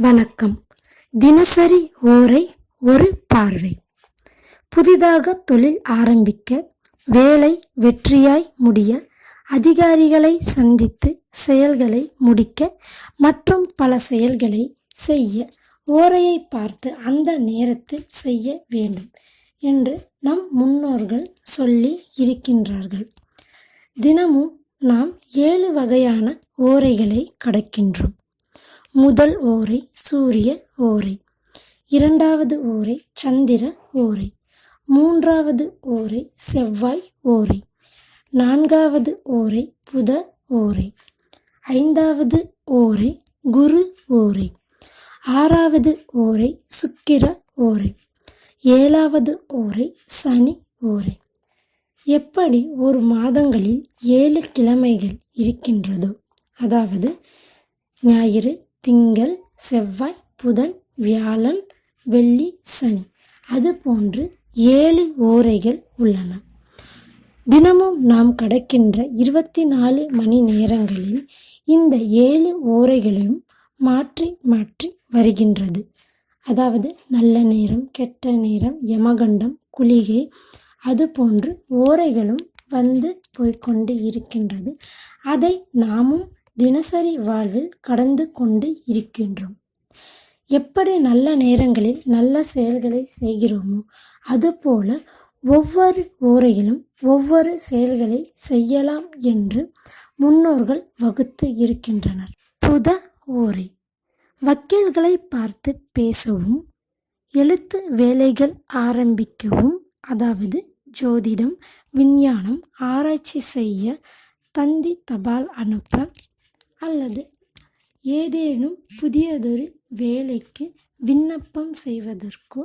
வணக்கம். தினசரி ஓரை ஒரு பார்வை. புதிதாக தொழில் ஆரம்பிக்க வேலை வெற்றியாய் முடிய அதிகாரிகளை சந்தித்து செயல்களை முடிக்க மற்றும் பல செயல்களை செய்ய ஓரையை பார்த்து அந்த நேரத்தில் செய்ய வேண்டும் என்று நம் முன்னோர்கள் சொல்லி இருக்கின்றார்கள். தினமும் நாம் ஏழு வகையான ஓரைகளை கடக்கின்றோம். முதல் ஓரை சூரிய ஓரை இரண்டாவது ஓரை சந்திர ஓரை மூன்றாவது ஓரை செவ்வாய் ஓரை நான்காவது ஓரை புத ஓரை ஐந்தாவது ஓரை குரு ஓரை ஆறாவது ஓரை சுக்கிர ஓரை ஏழாவது ஓரை சனி ஓரை. எப்படி ஒரு மாதங்களில் ஏழு கிழமைகள் இருக்கின்றதோ அதாவது ஞாயிறு திங்கள் செவ்வாய் புதன் வியாழன் வெள்ளி சனி. அது போன்று ஏழு ஓரைகள் உள்ளன. தினமும் நாம் கடக்கின்ற இருபத்தி நாலு மணி நேரங்களில் இந்த ஏழு ஓரைகளையும் மாற்றி மாற்றி வருகின்றது. அதாவது நல்ல நேரம் கெட்ட நேரம் யமகண்டம் குளிகை அது போன்று ஓரைகளும் வந்து போய்க்கொண்டு இருக்கின்றது. அதை நாமும் தினசரி வாழ்வில் கடந்து கொண்டு இருக்கின்றோம். எப்படி நல்ல நேரங்களில் நல்ல செயல்களை செய்கிறோமோ அதுபோல ஒவ்வொரு ஓரையிலும் ஒவ்வொரு செயல்களை செய்யலாம் என்று முன்னோர்கள் வகுத்து இருக்கின்றனர். புத ஓரை. வக்கீல்களை பார்த்து பேசவும் எழுத்து வேலைகள் ஆரம்பிக்கவும் அதாவது ஜோதிடம் விஞ்ஞானம் ஆராய்ச்சி செய்ய தந்தி தபால் அனுப்ப அல்லது ஏதேனும் புதியதொரு வேலைக்கு விண்ணப்பம் செய்வதற்கோ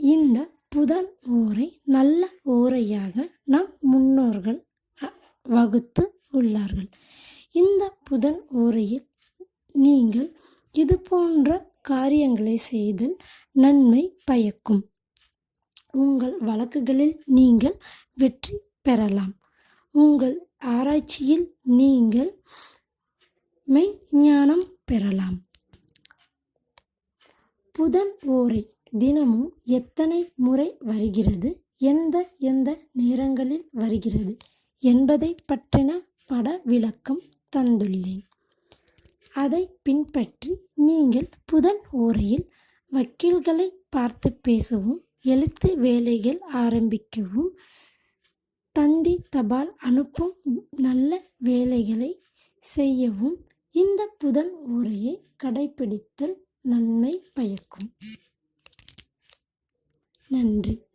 இந்த புதன் ஓரை நல்ல ஓரையாக நம் முன்னோர்கள் வகுத்து உள்ளார்கள். இந்த புதன் ஓரையில் நீங்கள் இது போன்ற காரியங்களை செய்தல் நன்மை பயக்கும். உங்கள் வழக்குகளில் நீங்கள் வெற்றி பெறலாம். உங்கள் ஆராய்ச்சியில் நீங்கள் மெய்ஞானம் பெறலாம். புதன் ஓரை தினமும் எத்தனை முறை வருகிறது? எந்த எந்த நேரங்களில் வருகிறது? என்பதை பற்றின பட விளக்கம் தந்துள்ளேன். அதை பின்பற்றி நீங்கள் புதன் ஓரையில் வக்கீல்களை பார்த்து பேசவும் எழுத்து வேலைகள் ஆரம்பிக்கவும் தந்தி தபால் அனுப்பும் நல்ல வேலைகளை செய்யவும் இந்த புதன் உரையை கடைபிடித்தல் நன்மை பயக்கும். நன்றி.